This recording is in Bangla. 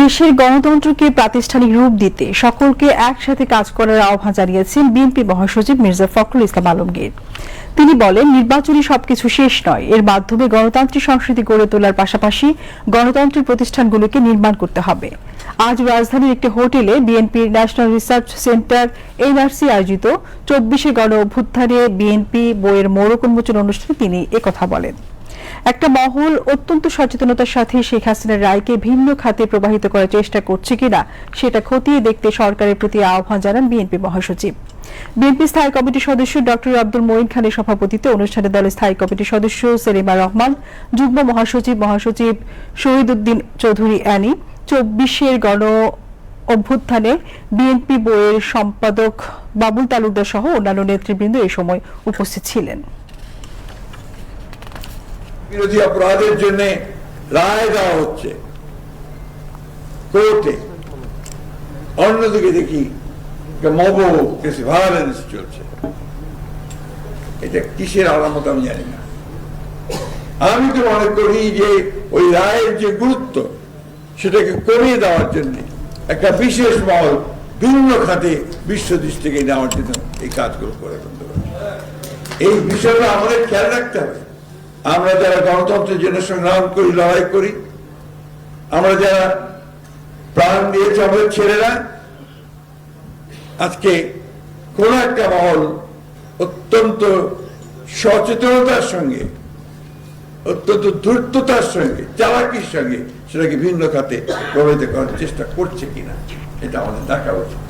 দেশের গণতন্ত্রকে প্রাতিষ্ঠানিক রূপ দিতে সকলকে একসাথে কাজ করার আহ্বান জানিয়েছেন বিএনপি মহাসচিব মির্জা ফখরুল ইসলাম আলমগীর। তিনি বলেন, নির্বাচনী সবকিছু শেষ নয়। এর মাধ্যমে গণতান্ত্রিক সংস্কৃতি গড়ে তোলার পাশাপাশি গণতান্ত্রিক প্রতিষ্ঠানগুলোকে নির্মাণ করতে হবে। আজ রাজধানীর একটি হোটেলে বিএনপির ন্যাশনাল রিসার্চ সেন্টার এনআরসি আয়োজিত চব্বিশে গণ অভ্যুত্থানে বিএনপি বইয়ের মোড়ক উন্মোচন অনুষ্ঠানে তিনি একথা বলেন। একটা মহল অত্যন্ত সচেতনতার সাথে শেখ হাসিনার রায়কে ভিন্ন খাতে প্রবাহিত করার চেষ্টা করছে কিনা, সেটা খতিয়ে দেখতে সরকারের প্রতি আহ্বান জানান বিএনপি মহাসচিব। বিএনপি স্থায়ী কমিটির সদস্য ডক্টর আব্দুল মঈন খানের সভাপতিত্বে অনুষ্ঠানে দলের স্থায়ী কমিটির সদস্য সেলিমা রহমান, যুগ্ম মহাসচিব মহাসচিব শহীদ উদ্দিন চৌধুরী অ্যানি, চব্বিশের গণ অভ্যুত্থানে বিএনপি বইয়ের সম্পাদক বাবুল তালুকদার সহ অন্যান্য নেতৃবৃন্দ এ সময় উপস্থিত ছিলেন। বিরোধী অপরাধের জন্য রায় দেওয়া হচ্ছে। কোর্টে। অন্যদিকে দেখি ভায়োলেন্স চলছে। এটা কিসের আলামত আমি জানি না। আমি তো মনে করি যে ওই রায়ের যে গুরুত্ব, সেটাকে কমিয়ে দেওয়ার জন্য একটা বিশেষ মহল ভিন্ন খাতে বিশ্ব দৃষ্টিকে নেওয়ার জন্য এই কাজগুলো করে এই বিষয়টা আমাদের খেয়াল রাখতে হবে। আমরা যারা গণতন্ত্রের জন্য সংগ্রাম করি, লড়াই করি, আমরা যারা প্রাণ দিয়েছে আমাদের ছেলেরা, আজকে কোন একটা মহল অত্যন্ত সচেতনতার সঙ্গে, অত্যন্ত দ্রুততার সঙ্গে, চালাকির সঙ্গে, সেটাকে ভিন্ন খাতে প্রভাবিত করার চেষ্টা করছে কিনা, এটা আমাদের দেখা উচিত।